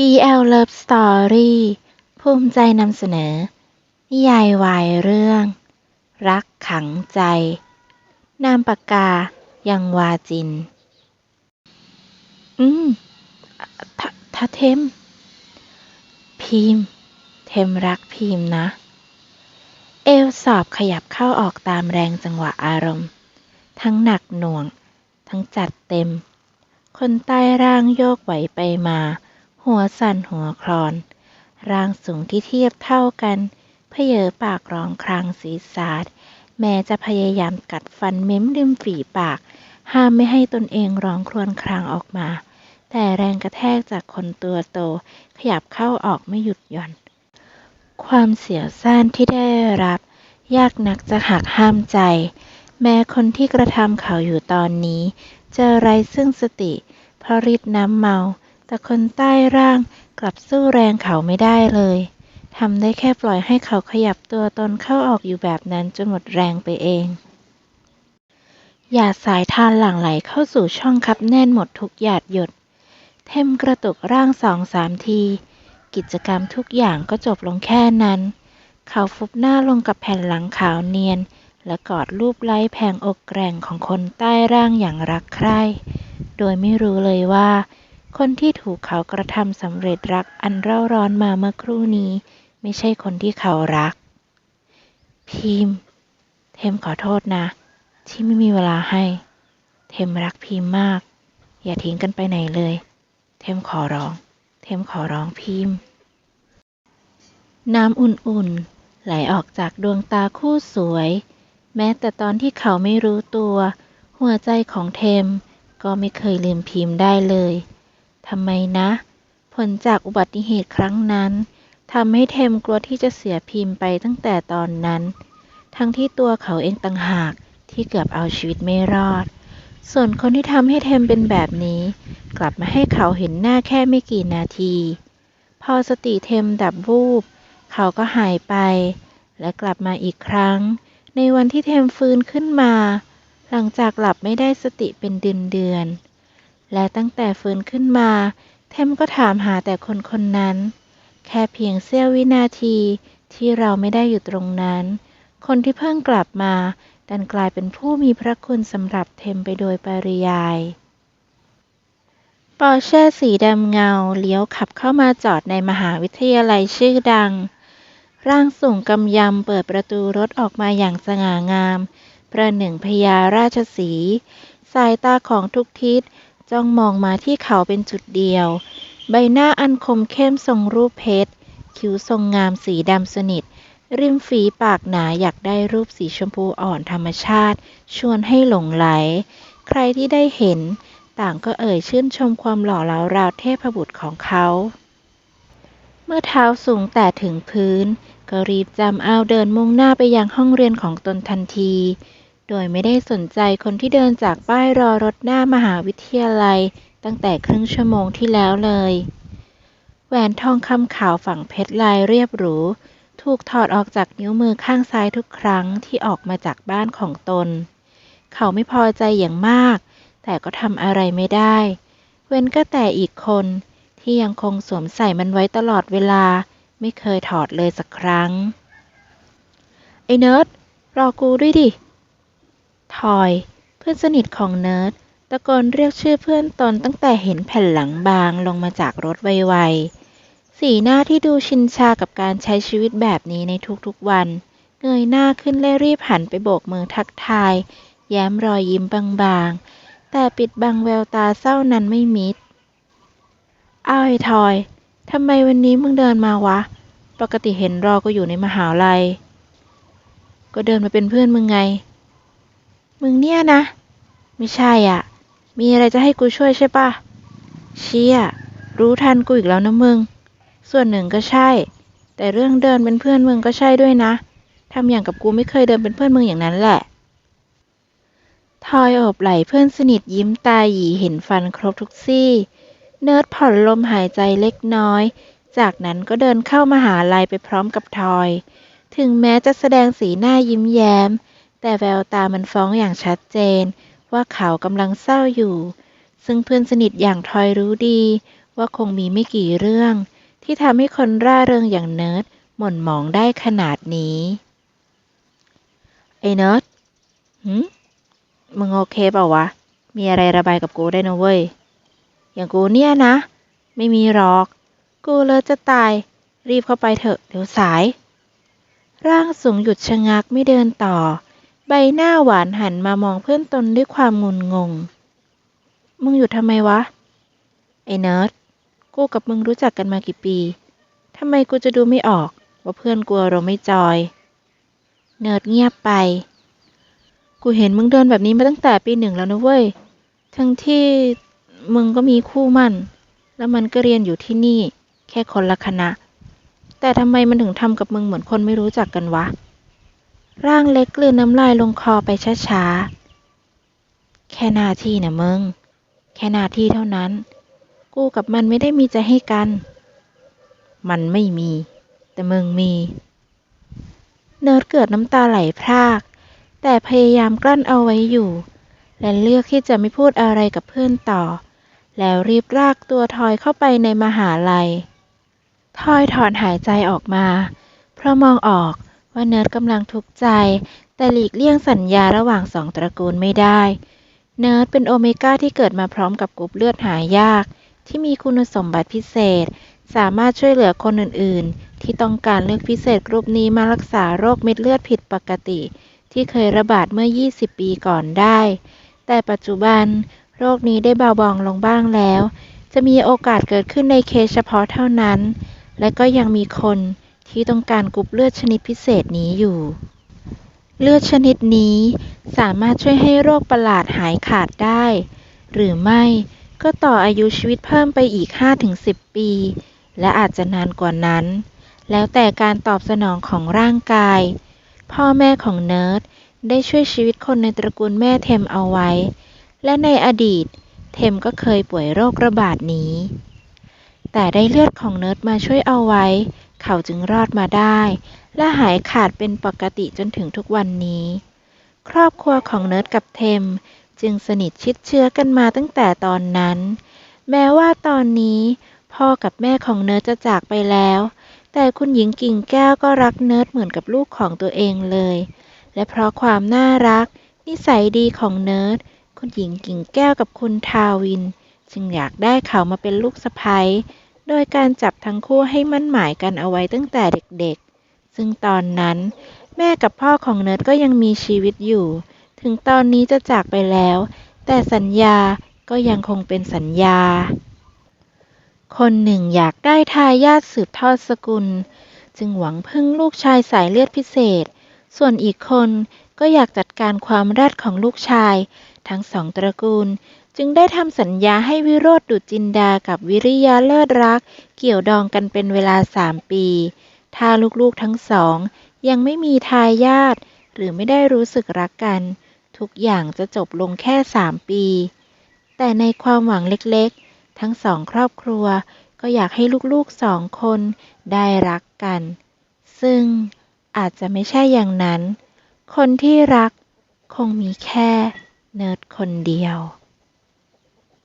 BL Love Story ภูมิใจนำเสนอ นิยายวายเรื่อง รักขังใจ นามปากกา ยังวาจิน อืมทะทะเทม พิมเทมรักพิมนะ เอวสอบขยับเข้าออกตามแรงจังหวะอารมณ์ ทั้งหนักหน่วง ทั้งจัดเต็ม คนใต้ร่างโยกไหวไปมา หัวสั่นหัวคลอน ร่างสูงที่เทียบเท่ากันเพเยอปากร้องครางศีรษาดแม้จะพยายามกัดฟันเม้มริมฝีปาก ห้ามไม่ให้ตนเองร้องครวญครางออกมา แต่แรงกระแทกจากคนตัวโต ขยับเข้าออกไม่หยุดหย่อน ความเสียวซ่านที่ได้รับ ยากนักจะหักห้ามใจ แม้คนที่กระทำเขาอยู่ตอนนี้จะไรซึ่งสติเพราะฤทธิ์น้ำเมา แต่คนใต้ร่างกลับสู้แรงเขาไม่ได้เลย ทำได้แค่ปล่อยให้เขาขยับตัวตนเข้าออกอยู่แบบนั้นจนหมดแรงไปเอง หยาดสายทานหลั่งไหลเข้าสู่ช่องคับแน่นหมดทุกหยาดหยด เทมกระตุกร่างสองสามที กิจกรรมทุกอย่างก็จบลงแค่นั้น เขาฟุบหน้าลงกับแผ่นหลังขาวเนียน และกอดรูปไล้แผงอกแกร่งของคนใต้ร่างอย่างรักใคร่ โดยไม่รู้เลยว่า คนที่ถูกเขากระทำสำเร็จรักอันเร่าร้อนมาเมื่อครู่นี้ ไม่ใช่คนที่เขารัก พิมพ์เทมขอโทษนะ ที่ไม่มีเวลาให้ เทมรักพิมพ์มาก อย่าทิ้งกันไปไหนเลย เทมขอร้อง เทมขอร้องพิมพ์น้ำอุ่นๆ ไหลออกจากดวงตาคู่สวย แม้แต่ตอนที่เขาไม่รู้ตัว หัวใจของเทมก็ไม่เคยลืมพิมพ์ได้เลย ทำไมนะ ผลจากอุบัติเหตุครั้งนั้นทำให้เทมกลัวที่จะเสียพิมพ์ไปตั้งแต่ตอนนั้น ทั้งที่ตัวเขาเองต่างหากที่เกือบเอาชีวิตไม่รอด ส่วนคนที่ทำให้เทมเป็นแบบนี้ กลับมาให้เขาเห็นหน้าแค่ไม่กี่นาที พอสติเทมดับวูบ เขาก็หายไป และกลับมาอีกครั้ง ในวันที่เทมฟื้นขึ้นมา หลังจากหลับไม่ได้สติเป็นเดือนเดือน และตั้งแต่ฟื้นขึ้นมา เทมก็ถามหาแต่คนคนนั้น แค่เพียงเสี้ยววินาทีที่เราไม่ได้อยู่ตรงนั้น คนที่เพิ่งกลับมา ดันกลายเป็นผู้มีพระคุณสำหรับเทมไปโดยปริยายปอร์เช่สีดำเงาเลี้ยวขับเข้ามาจอดในมหาวิทยาลัยชื่อดัง ร่างสูงกำยำเปิดประตูรถออกมาอย่างสง่างาม ประหนึ่งพญาราชสี สายตาของทุกทิศ จ้องมองมาที่เขาเป็นจุดเดียว ใบหน้าอันคมเข้มทรงรูปเพชร คิ้วทรงงามสีดำสนิท ริมฝีปากหนาอยากได้รูปสีชมพูอ่อนธรรมชาติ ชวนให้หลงไหล ใครที่ได้เห็น ต่างก็เอ่ยชื่นชมความหล่อเหลาราวเทพบุตรของเขา เมื่อเท้าสูงแต่ถึงพื้น ก็รีบจำเอาเดินมุ่งหน้าไปยังห้องเรียนของตนทันที โดยไม่ได้สนใจคนที่เดินจากป้ายรอรถหน้ามหาวิทยาลัยตั้งแต่ครึ่งชั่วโมงที่แล้วเลย แหวนทองคำขาวฝังเพชรลายเรียบหรู ถูกถอดออกจากนิ้วมือข้างซ้ายทุกครั้งที่ออกมาจากบ้านของตน เขาไม่พอใจอย่างมาก แต่ก็ทำอะไรไม่ได้ เว้นก็แต่อีกคนที่ยังคงสวมใส่มันไว้ตลอดเวลา ไม่เคยถอดเลยสักครั้ง ไอ้เนิร์ดรอกูด้วยดิ ทอย เพื่อนสนิทของเนิร์ดตะโกนเรียกชื่อเพื่อนตนตั้งแต่เห็นแผ่นหลังบางลงมาจากรถไวๆ สีหน้าที่ดูชินชากับการใช้ชีวิตแบบนี้ในทุกๆวัน เงยหน้าขึ้นและรีบหันไปโบกมือทักทาย แย้มรอยยิ้มบางๆ แต่ปิดบังแววตาเศร้านั้นไม่มิดอ้าวไอ้ทอย ทำไมวันนี้มึงเดินมาวะ ปกติเห็นรอกูอยู่ในมหาลัย ก็เดินมาเป็นเพื่อนมึงไง มึงเนี่ยนะ ไม่ใช่อะ มีอะไรจะให้กูช่วยใช่ปะเชี่ยรู้ทันกูอีกแล้วนะมึง ส่วนหนึ่งก็ใช่ แต่เรื่องเดินเป็นเพื่อนมึงก็ใช่ด้วยนะทำอย่างกับกูไม่เคยเดินเป็นเพื่อนมึงอย่างนั้นแหละ ทอยโอบไหลเพื่อนสนิทยิ้มตาหยีเห็นฟันครบทุกซี่ เนิร์ดผ่อนลมหายใจเล็กน้อย จากนั้นก็เดินเข้ามาหาลัยไปพร้อมกับทอย ถึงแม้จะแสดงสีหน้ายิ้มแย้ม แต่แววตามันฟ้องอย่างชัดเจน ว่าเขากำลังเศร้าอยู่ ซึ่งเพื่อนสนิทอย่างทอยรู้ดี ว่าคงมีไม่กี่เรื่อง ที่ทำให้คนร่าเริงอย่างเนิร์ดหม่นหมองได้ขนาดนี้ ไอ้เนิร์ดหืมมึงโอเคเปล่าวะ มีอะไรระบายกับกูได้นะเว้ย อย่างกูเนี่ยนะ ไม่มีหรอก กูเลยจะตาย รีบเข้าไปเถอะ เดี๋ยวสาย ร่างสูงหยุดชะงักไม่เดินต่อ ใบหน้าหวานหันมามองเพื่อนตนด้วยความงุนงง มึงหยุดทำไมวะ ไอ้เนิร์ด กูกับมึงรู้จักกันมากี่ปี ทำไมกูจะดูไม่ออกว่าเพื่อนกูเราไม่จอย เนิร์ดเงียบไป กูเห็นมึงเดินแบบนี้มาตั้งแต่ปีหนึ่งแล้วนะเว้ย ทั้งที่มึงก็มีคู่มั่น แล้วมันก็เรียนอยู่ที่นี่ แค่คนละคณะ แต่ทำไมมันถึงทำกับมึงเหมือนคนไม่รู้จักกันวะ ร่างเล็กกลืนน้ำลายลงคอไปช้าๆ แค่หน้าที่นะมึง แค่หน้าที่เท่านั้น กูกับมันไม่ได้มีใจให้กัน มันไม่มี แต่มึงมี เนิร์ดเกิดน้ำตาไหลพราก แต่พยายามกลั้นเอาไว้อยู่ และเลือกที่จะไม่พูดอะไรกับเพื่อนต่อ แล้วรีบลากตัวทอยเข้าไปในมหาลัย ทอยถอนหายใจออกมา เพราะมองออก ว่าเนิร์ดกำลังทุกข์ใจ แต่หลีกเลี่ยงสัญญาระหว่างสองตระกูลไม่ได้ เนิร์ดเป็นโอเมก้าที่เกิดมาพร้อมกับกรุ๊ปเลือดหายาก ที่มีคุณสมบัติพิเศษ สามารถช่วยเหลือคนอื่น ๆ ที่ต้องการเลือกพิเศษกรุ๊ปนี้มารักษาโรคเม็ดเลือดผิดปกติ ที่เคยระบาดเมื่อ 20 ปีก่อนได้ แต่ปัจจุบัน โรคนี้ได้เบาบางลงบ้างแล้ว จะมีโอกาสเกิดขึ้นในเคสเฉพาะเท่านั้น และก็ยังมีคน ที่ต้องการกรุ๊ปเลือดชนิดพิเศษนี้อยู่ เลือดชนิดนี้สามารถช่วยให้โรคประหลาดหายขาดได้ หรือไม่ก็ต่ออายุชีวิตเพิ่มไปอีก 5-10 ปี และอาจจะนานกว่านั้น แล้วแต่การตอบสนองของร่างกาย พ่อแม่ของเนิร์ดได้ช่วยชีวิตคนในตระกูลแม่เทมเอาไว้ และในอดีต เทมก็เคยป่วยโรคระบาดนี้ แต่ได้เลือดของเนิร์ดมาช่วยเอาไว้ เขาจึงรอดมาได้ และหายขาดเป็นปกติจนถึงทุกวันนี้ ครอบครัวของเนิร์ดกับเทม จึงสนิทชิดเชื้อกันมาตั้งแต่ตอนนั้น แม้ว่าตอนนี้ พ่อกับแม่ของเนิร์ดจะจากไปแล้ว แต่คุณหญิงกิ่งแก้วก็รักเนิร์ดเหมือนกับลูกของตัวเองเลย และเพราะความน่ารัก นิสัยดีของเนิร์ดคุณหญิงกิ่งแก้วกับคุณทาวิน จึงอยากได้เขามาเป็นลูกสะใภ้ โดยการจับทั้งคู่ให้มั่นหมายกันเอาไว้ตั้งแต่เด็กๆ ซึ่งตอนนั้น แม่กับพ่อของเนิร์ดก็ยังมีชีวิตอยู่ ถึงตอนนี้จะจากไปแล้ว แต่สัญญาก็ยังคงเป็นสัญญา คนหนึ่งอยากได้ทายาทสืบทอดสกุล จึงหวังพึ่งลูกชายสายเลือดพิเศษ ส่วนอีกคนก็อยากจัดการความแรดของลูกชาย ทั้งสองตระกูล จึงได้ทำสัญญาให้วิโรธดุจจินดากับวิริยาเลิศรัก เกี่ยวดองกันเป็นเวลาสามปี ถ้าลูกๆทั้งสอง ยังไม่มีทายาทหรือไม่ได้รู้สึกรักกัน ทุกอย่างจะจบลงแค่สามปี แต่ในความหวังเล็กๆ ทั้งสองครอบครัวก็อยากให้ลูกๆสองคนได้รักกัน ซึ่งอาจจะไม่ใช่อย่างนั้น คนที่รักคงมีแค่ เนิร์ดคนเดียว